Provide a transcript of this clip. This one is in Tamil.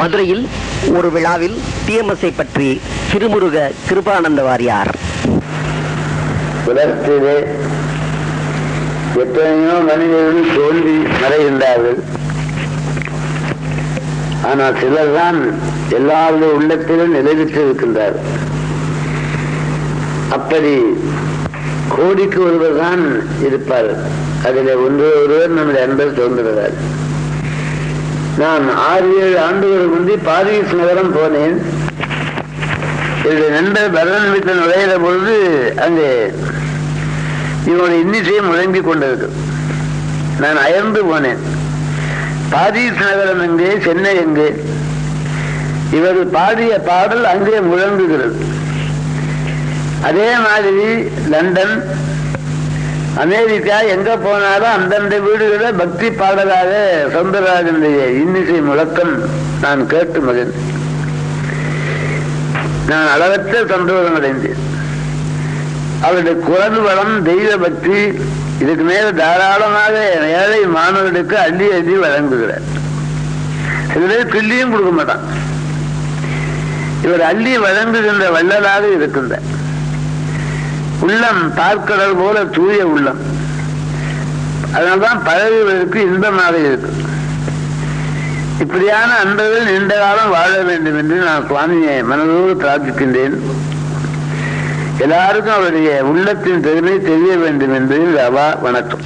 மதுரையில் ஒரு விழாவில் டிஎம்எஸ்ஐ பற்றி திருமுருக கிருபானந்த வாரியார். உலகத்திலே எத்தனையோ மனிதர்கள் தோல்வி மறைகின்றார்கள். ஆனால் சிலர் தான் எல்லாருடைய உள்ளத்திலும் நிலைவிற்றிருக்கின்றார் அப்படி கோடிக்கு ஒருவர் தான் இருப்பார். அதில் ஒன்று ஒருவர் நம்முடைய அன்பர் தோன்றுகிறார். நான் ஆறு ஏழு ஆண்டுகள் முந்தி பாரிஸ் நகரம் போனேன். என்னுடைய நண்பர் பரதன் வீட்டில் நுழையிற பொழுது அங்கே இவனுடைய இன்னிசையை முழங்கி கொண்டிருக்கு. நான் அயர்ந்து போனேன். பாரிஸ் நகரம் எங்கே சென்னை எங்கே? இவர் பாடிய பாடல் அங்கே முழங்குகிறது. அதே மாதிரி லண்டன் அமெரிக்கா எங்க போனாலும் அந்தந்த வீடுகளில் பக்தி பாடலாக சௌந்தரராஜனுடைய இன்னிசை முழக்கம் நான் கேட்டு மகிழ்ந்தேன். நான் அளவற்ற சந்தோஷம் அடைந்தேன். அவருடைய குரல் வளம் தெய்வ பக்தி இதுக்கு மேல தாராளமாக ஏழை மாணவர்களுக்கு அள்ளி அள்ளி வழங்குகிறார். சில பேர் கிள்ளியும் கொடுக்க மாட்டான். இவர் அள்ளி வழங்குகின்ற வள்ளலாக இருக்கின்றார். உள்ளம் பார்க்கடல் போல தூய உள்ளம். அதனால்தான் பழகுவதற்கு இன்பமாக இருக்கு இப்படியான அன்பர்கள் நீண்ட காலம் வாழ வேண்டும் என்று நான் சுவாமியை மனதோடு பிரார்த்திக்கின்றேன். எல்லாருக்கும் அவருடைய உள்ளத்தின் பெருமை தெரிய வேண்டும் என்று அவா வணக்கம்.